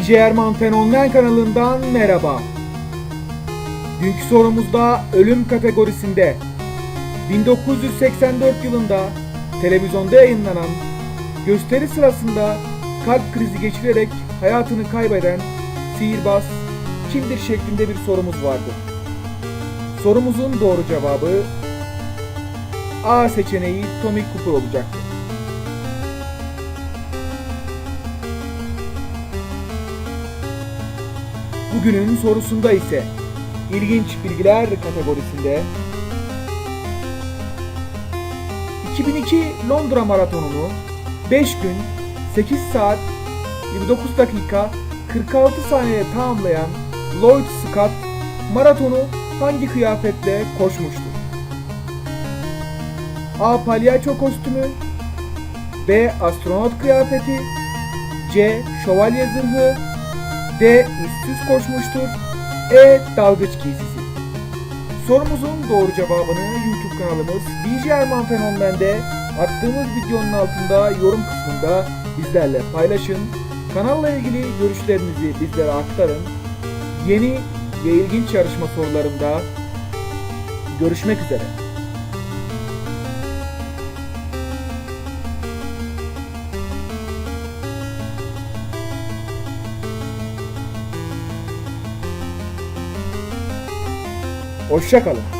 DJ Erman Fen Online kanalından merhaba. Dünkü sorumuzda ölüm kategorisinde 1984 yılında televizyonda yayınlanan gösteri sırasında kalp krizi geçirerek hayatını kaybeden sihirbaz kimdir şeklinde bir sorumuz vardı. Sorumuzun doğru cevabı A seçeneği Tommy Cooper olacaktı. Bugünün sorusunda ise ilginç bilgiler kategorisinde 2002 Londra Maratonu'nu 5 gün 8 saat 29 dakika 46 saniyede tamamlayan Lloyd Scott maratonu hangi kıyafetle koşmuştur? A. Palyaço kostümü B. Astronot kıyafeti C. Şövalye zırhı D. Üstsüz koşmuştur E. Dalgıç giysisi Sorumuzun doğru cevabını YouTube kanalımız DJ Erman Fenomen'de attığımız videonun altında yorum kısmında bizlerle paylaşın. Kanalla ilgili görüşlerinizi bizlere aktarın. Yeni ve ilginç yarışma sorularında görüşmek üzere. Hoşçakalın.